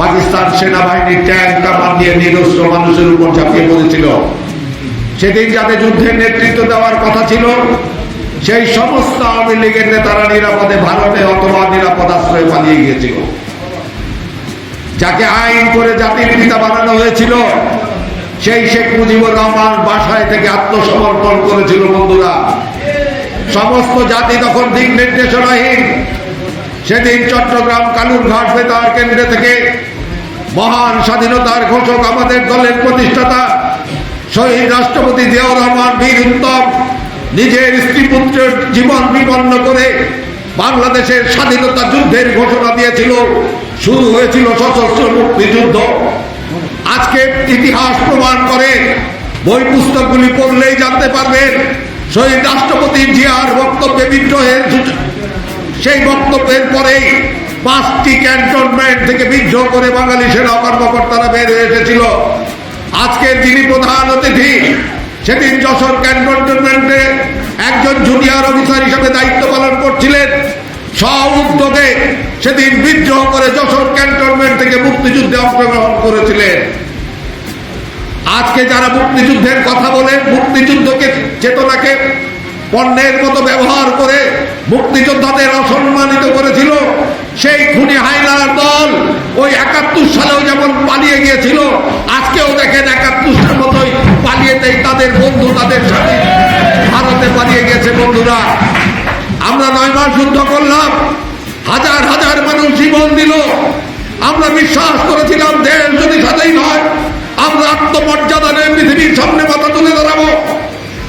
পাকিস্তান সেনাবাহিনীর ট্যাঙ্ক কামান দিয়ে নিরস্ত্র মানুষের উপর ঝাঁপিয়ে পড়েছিল। সেদিন যাতে যুদ্ধের নেতৃত্ব দেওয়ার কথা ছিল, সেই সমস্ত আওয়ামী লীগের নেতারা নিরাপদে ভারতে অথবা নিরাপদ আশ্রয়ে পালিয়ে গিয়েছিল। যাকে আইন করে জাতির পিতা বানানো হয়েছিল, সেই শেখ মুজিবুর রহমান বাসায় থেকে আত্মসমর্পণ করেছিল বন্ধুরা। সমস্ত জাতি তখন দিক নির্দেশনাহীন সেদিন চট্টগ্রাম কালুরঘাট বেতার কেন্দ্র থেকে মহান স্বাধীনতার ঘোষক আমাদের দলের প্রতিষ্ঠাতা শহীদ রাষ্ট্রপতি জিয়াউর রহমান বীর উত্তম নিজের স্ত্রী পুত্রের জীবন বিপন্ন করে বাংলাদেশের স্বাধীনতা যুদ্ধের ঘোষণা দিয়েছিল। শুরু হয়েছিল সশস্ত্র মুক্তিযুদ্ধ। আজকে ইতিহাস প্রমাণ করে বই পুস্তকগুলি পড়লেই জানতে পারবেন, শহীদ রাষ্ট্রপতি জিয়ার বক্তব্যে বিদ্রোহের সেই বক্তব্যের পরেই পাঁচটি ক্যান্টনমেন্ট থেকে বিদ্রোহ করে বাঙালি সেনা কর্মকর্তারা বের হয়ে এসেছিল। আজকের যিনি প্রধান অতিথি, সেদিন যশোর ক্যান্টনমেন্টে একজন জুনিয়র অফিসার হিসেবে দায়িত্ব পালন করছিলেন। উদ্যোগে সেদিন বিদ্রোহ করে যশোর ক্যান্টনমেন্ট থেকে মুক্তিযুদ্ধে অংশগ্রহণ করেছিলেন। আজকে যারা মুক্তিযুদ্ধের কথা বলেন, মুক্তিযুদ্ধকে, চেতনাকে পণ্যের মতো ব্যবহার করে মুক্তিযোদ্ধাদের অসম্মানিত করেছিল। সেই খুনি হাইনার দল ওই একাত্তর সালেও যেমন পালিয়ে গিয়েছিল, আজকেও দেখেন একাত্তর সাল মতোই পালিয়ে দেয় তাদের বন্ধু, তাদের সাথে ভারতে পালিয়ে গেছে বন্ধুরা। আমরা নয় মাস যুদ্ধ করলাম, হাজার হাজার মানুষ জীবন দিল। আমরা বিশ্বাস করেছিলাম দেশ যদি স্বাধীন হয় আমরা আত্মমর্যাদা নিয়ে পৃথিবীর সামনে মাথা তুলে দাঁড়াবো।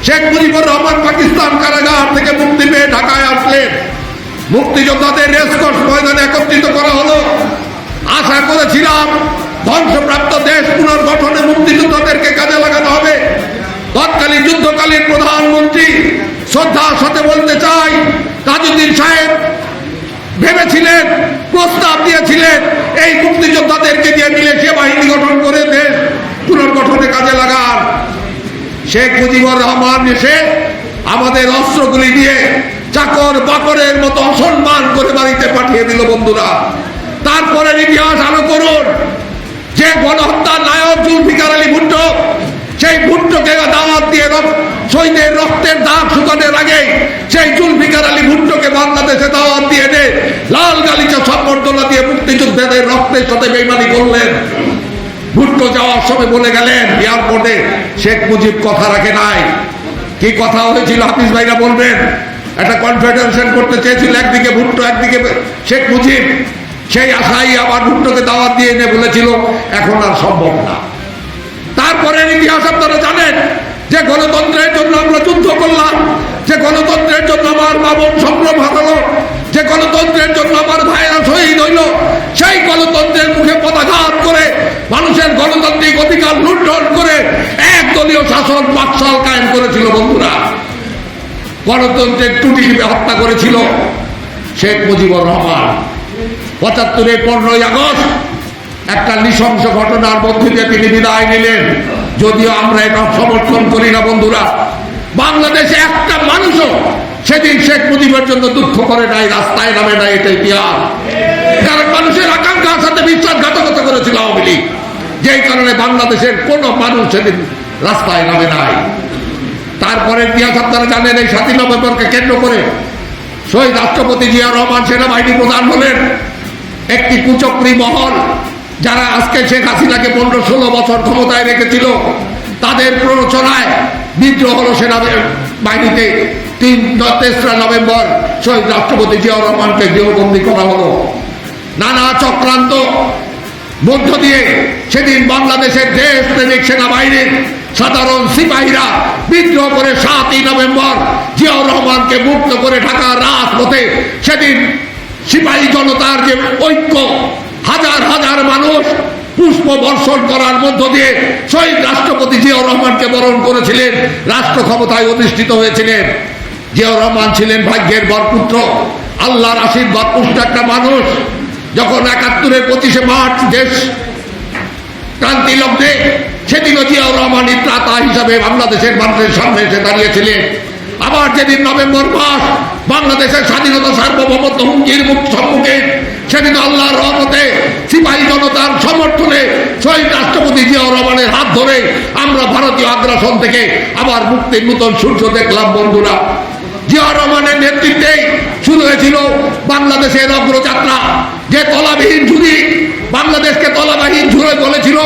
শেখ মুজিবুর রহমান পাকিস্তান কারাগার থেকে মুক্তি পেয়ে ঢাকায় আসলেন। মুক্তিযোদ্ধাদের রেসকোর্স ময়দানে একত্রিত করা হলো। আশা করেছিলাম ধ্বংসপ্রাপ্ত দেশ পুনর্গঠনে মুক্তিযোদ্ধাদেরকে কাজে লাগানো হবে। তৎকালীন যুদ্ধকালীন প্রধানমন্ত্রী শ্রদ্ধার সাথে বলতে চাই তাজউদ্দিন সাহেব ভেবেছিলেন, প্রস্তাব দিয়েছিলেন, এই মুক্তিযোদ্ধাদেরকে দিয়ে মিলেছে বাহিনী গঠন করে দেশ পুনর্গঠনে কাজে লাগান শেখ মুজিবুর রহমান এসে আমাদের অস্ত্রগুলি দিয়ে চাকর বাকরের মতো অসম্মান করে বাড়িতে পাঠিয়ে দিল বন্ধুরা। তারপরে ইতিহাস আলো করুন। যে গণহত্যার নায়ক জুলফিকার আলী ভুট্টো, সেই ভুট্টোকে দাওয়াত দিয়ে শহীদের রক্তের দাগ শুকানোর আগে সেই জুলফিকার আলী ভুট্টোকে বাংলাদেশে দাওয়াত দিয়ে দে লাল গালিচা সম্বর্ধনা দিয়ে মুক্তিযুদ্ধের রক্তের সাথে বেইমানি করলেন। ভুট্টো যাওয়ার সময় বলে গেলেন, এয়ারপোর্টে শেখ মুজিব কথা রাখে নাই। কি কথা হয়েছিল হাফিজ ভাইরা বলবেন? একটা কনফেডারেশন করতে চেয়েছিল, একদিকে ভুট্টো, একদিকে শেখ মুজিব। সেই আশাই আবার ভুট্টোকে দাওয়াত দিয়ে এনে বলেছিল, এখন আর সম্ভব না। তারপরে ইতিহাস আপনারা জানেন, যে গণতন্ত্রের জন্য আমরা যুদ্ধ করলাম, যে গণতন্ত্রের জন্য আমার বাবন সংগ্রাম হারালো, যে গণতন্ত্রের জন্য আমার ভাইরা শহীদ হইল, সেই গণতন্ত্রের মুখে পদাঘাত করে মানুষের গণতান্ত্রিক অধিকার লুণ্ঠন করে একদলীয় শাসন পাকশাল কায়েম করেছিল বন্ধুরা। গণতন্ত্রের টুটি হত্যা করেছিল শেখ মুজিবুর রহমান। পঁচাত্তরের পনেরোই আগস্ট একটা নৃশংস ঘটনার মধ্যে দিয়ে তিনি বিদায় নিলেন। যদিও আমরা এটা সমর্থন করি না বন্ধুরা। বাংলাদেশে একটা মানুষও সেদিন শেখ মুজিবের জন্য দুঃখ করে নাই, রাস্তায় নামে নাই, এটা ইতিহাস কারণ মানুষের আকাঙ্ক্ষার সাথে বিশ্বাসঘাতকতা করেছিল আওয়ামী লীগ যেই কারণে বাংলাদেশের কোন মানুষ সেদিন রাস্তায় নামে নাই। তারপরে ইতিহাস আপনারা জানেন এই সাতই নভেম্বরকে কেন্দ্র করে শহীদ রাষ্ট্রপতি জিয়া রহমান সেনাবাহিনী প্রধান হলেন। একটি কুচক্রী মহল যারা আজকে শেখ হাসিনাকে পনেরো ষোলো বছর ক্ষমতায় রেখেছিল, তাদের প্ররোচনায় বিদ্রোহ হলো সেনা বাহিনীতে তিন তেসরা নভেম্বর শহীদ রাষ্ট্রপতি জিয়া রহমানকে গৃহবন্দী করা হলো। নানা চক্রান্ত মধ্য দিয়ে সেদিন বাংলাদেশের দেশ প্রেমিক সেনাবাহিনীর সাধারণ সিপাহীরা বিদ্রোহ করে সাতই নভেম্বর জিয়াউর রহমানকে মুক্ত করে ঢাকার রাজপথে সেদিন সিপাহী জনতার যে ঐক্য, হাজার হাজার মানুষ পুষ্প বর্ষণ করার মধ্য দিয়ে শহীদ রাষ্ট্রপতি জিয়াউর রহমানকে বরণ করেছিলেন, রাষ্ট্র ক্ষমতায় অধিষ্ঠিত হয়েছিলেন। জিয়াউর রহমান ছিলেন ভাগ্যের বরপুত্র, আল্লাহর আশীর্বাদ পুষ্ট একটা মানুষ। যখন একাত্তরের পঁচিশে মার্চ দেশ ক্রান্তি লগ্নে সেদিনও জিয়াউর রহমান ত্রাতা হিসাবে বাংলাদেশের মানুষের সামনে এসে দাঁড়িয়েছিলেন। আবার যেদিন নভেম্বর মাস বাংলাদেশের স্বাধীনতা সার্বভৌমত্ব হুমকির মুখ সম্মুখে সেদিন আল্লাহর রহমতে সিপাহী জনতার সমর্থনে শহীদ রাষ্ট্রপতি জিয়াউর রহমানের হাত ধরে আমরা ভারতীয় আগ্রাসন থেকে আবার মুক্তির নূতন সূর্য দেখলাম, বন্ধুরা। জিয়াউর রহমানের নেতৃত্বে শুরু হয়েছিল বাংলাদেশের অগ্রযাত্রা যে তলাবিহীন ঝুড়ি বাংলাদেশকে তলাবাহীন ঝুড়ে বলেছিল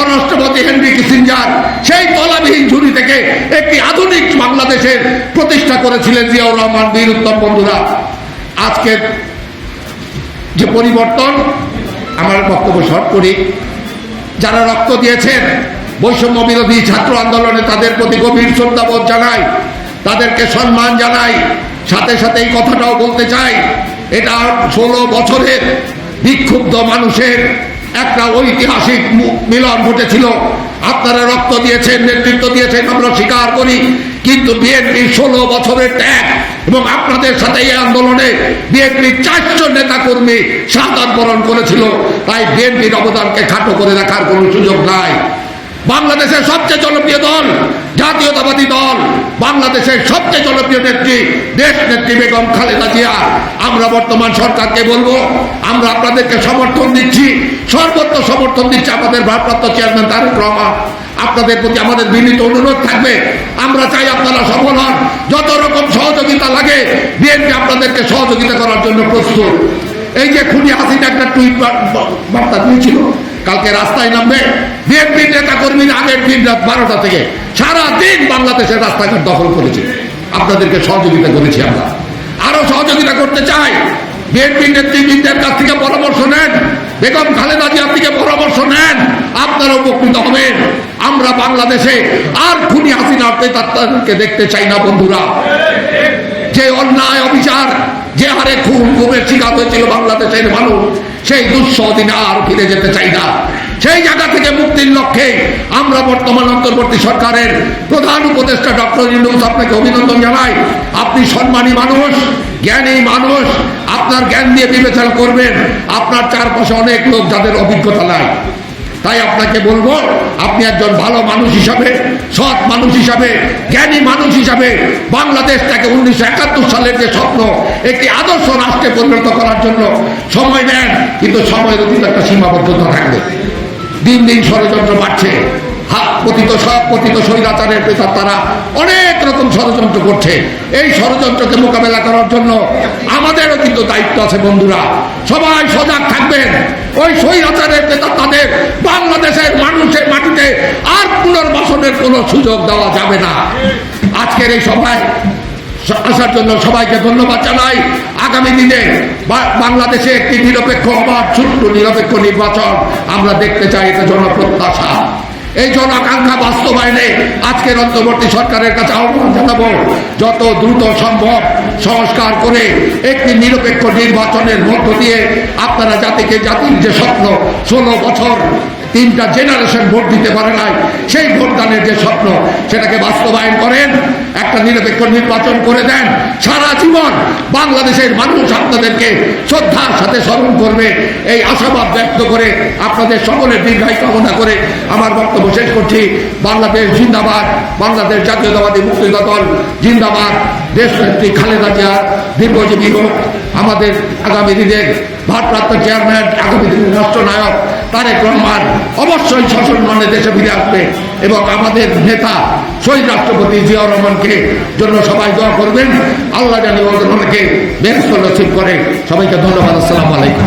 মার্কিন পররাষ্ট্রমন্ত্রী হেনরি কিসিঞ্জার সেই তলাবিহীন ঝুড়ি থেকে একটি আধুনিক বাংলাদেশের প্রতিষ্ঠা করেছিলেন জিয়াউর রহমান। বীর উত্তম, বন্ধুরা, আজকে যে পরিবর্তন, আমার বক্তব্য শর্ট করি। যারা রক্ত দিয়েছেন বৈষম্য বিরোধী ছাত্র আন্দোলনে তাদের প্রতি গভীর শ্রদ্ধাবোধ জানাই, তাদেরকে সম্মান জানাই, সাথে সাথে এই কথাটাও বলতে চাই, এটা ষোলো বছরের বিক্ষুব্ধ মানুষের একটা ঐতিহাসিক মিলন ঘটেছিল। আপনারা রক্ত দিয়েছেন, নেতৃত্ব দিয়েছেন, আমরা স্বীকার করি। কিন্তু বিএনপি ষোলো বছরের ত্যাগ এবং আপনাদের সাথে এই আন্দোলনে বিএনপির চারশো নেতা কর্মী সাদান করেছিল। তাই বিএনপির অবদানকে খাটো করে দেখার কোনো সুযোগ নাই। বাংলাদেশের সবচেয়ে জনপ্রিয় দল, জাতীয়তাবাদী দল, বাংলাদেশের সবচেয়ে জনপ্রিয় নেত্রী, দেশ নেত্রী বেগম খালেদা জিয়া। আমরা বর্তমান সরকারকে বলব, আমরা আপনাদেরকে সমর্থন দিচ্ছি সর্বত্র সমর্থন দিচ্ছি আমাদের ভারপ্রাপ্ত চেয়ারম্যান তারেক রহমান। আপনাদের প্রতি আমাদের বিনীত অনুরোধ থাকবে, আমরা চাই আপনারা সফল হন। যত রকম সহযোগিতা লাগে, বিএনপি আপনাদেরকে সহযোগিতা করার জন্য প্রস্তুত। এই যে খুনি হাসিনা একটা টুইট বার্তা দিয়েছিল কালকে রাস্তায় নামবে। বিএনপি নেতা কর্মীরা আগের দিন রাত বারোটা থেকে সারা দিন বাংলাদেশের রাস্তাঘাট দখল করেছে। আপনাদেরকে সহযোগিতা করেছি আমরা। আরও সহযোগিতা করতে চাই। বিএনপি নেতৃবৃন্দের কাছ থেকে পরামর্শ নেন। বেগম খালেদা জিয়ার থেকে পরামর্শ নেন। আপনারা উপকৃত হবেন। আমরা বাংলাদেশে আর খুনি হাসিনা দেখতে চাই না, বন্ধুরা। যে অন্যায় অবিচার যে হারে খুন খুনের শিকার হয়েছিল বাংলাদেশের মানুষ, সেই দুঃসহ দিনে আর ফিরে যেতে চাই না। সেই জায়গা থেকে মুক্তির লক্ষ্যে আমরা বর্তমান অন্তর্বর্তী সরকারের প্রধান উপদেষ্টা ডক্টর ইউনুস আপনাকে অভিনন্দন জানাই। আপনি সম্মানী মানুষ, জ্ঞানী মানুষ, আপনার জ্ঞান দিয়ে বিবেচনা করবেন। আপনার চারপাশে অনেক লোক যাদের অভিজ্ঞতা নাই। তাই আপনাকে বলব, আপনি একজন ভালো মানুষ হিসাবে, সৎ মানুষ হিসাবে, জ্ঞানী মানুষ হিসাবে বাংলাদেশ বাংলাদেশটাকে উনিশশো একাত্তর সালের যে স্বপ্ন, একটি আদর্শ রাষ্ট্রে পরিণত করার জন্য সময় নেন, কিন্তু সময়ের অতীত একটা সীমাবদ্ধতা থাকবে। দিন দিন ষড়যন্ত্র বাড়ছে। হাত পতিত, সব পতিত স্বৈরাচারের পেশার তারা। অনেক রকম ষড়যন্ত্র করছে। এই ষড়যন্ত্রকে মোকাবেলা করার জন্য আমাদেরও কিন্তু দায়িত্ব আছে, বন্ধুরা। সবাই সজাগ থাকবেন। ওই স্বৈরাচারের নেতা তাদের। বাংলাদেশের মানুষের মাটিতে আর পুনর্বাসনের কোনো সুযোগ দেওয়া যাবে না। আজকের এই সভায় আসার জন্য সবাইকে ধন্যবাদ জানাই। আগামী দিনে বাংলাদেশে একটি নিরপেক্ষ অবাধ ছোট্ট নিরপেক্ষ নির্বাচন আমরা দেখতে চাই, এটা জনপ্রত্যাশা। এই জনাকাঙ্ক্ষা বাস্তবায়নে আজকের অন্তর্বর্তী সরকারের কাছে আহ্বান জানাব, যত দ্রুত সম্ভব সংস্কার করে একটি নিরপেক্ষ নির্বাচনের মধ্য দিয়ে আপনারা জাতিকে জাতির যে স্বপ্ন, ষোলো বছর তিনটা জেনারেশন ভোট দিতে পারে নাই, সেই ভোটদানের যে স্বপ্ন, সেটাকে বাস্তবায়ন করেন, একটা নিরপেক্ষ নির্বাচন করে দেন। সারা জীবন বাংলাদেশের মানুষ আপনাদেরকে শ্রদ্ধার সাথে স্মরণ করবে। এই আশাবাদ ব্যক্ত করে আপনাদের সকলের দীর্ঘায়ু কামনা করে আমার বক্তব্য শেষ করছি। বাংলাদেশ জিন্দাবাদ, বাংলাদেশ জাতীয়তাবাদী মুক্তিযোদ্ধা দল জিন্দাবাদ। দেশনেত্রী খালেদা জিয়ার দীর্ঘজীবী হোক। আমাদের আগামী দিনের ভারপ্রাপ্ত চেয়ারম্যান, আগামী দিনের রাষ্ট্রনায়ক তারেক রহমান অবশ্যই সসম্মানে দেশে ফিরে আসবে এবং আমাদের নেতা শহীদ রাষ্ট্রপতি জিয়াউর রহমানকে জন্য সবাই দোয়া করবেন। আল্লাহ জানি অনেকে বেশ করে সবাইকে ধন্যবাদ। আসসালামু আলাইকুম।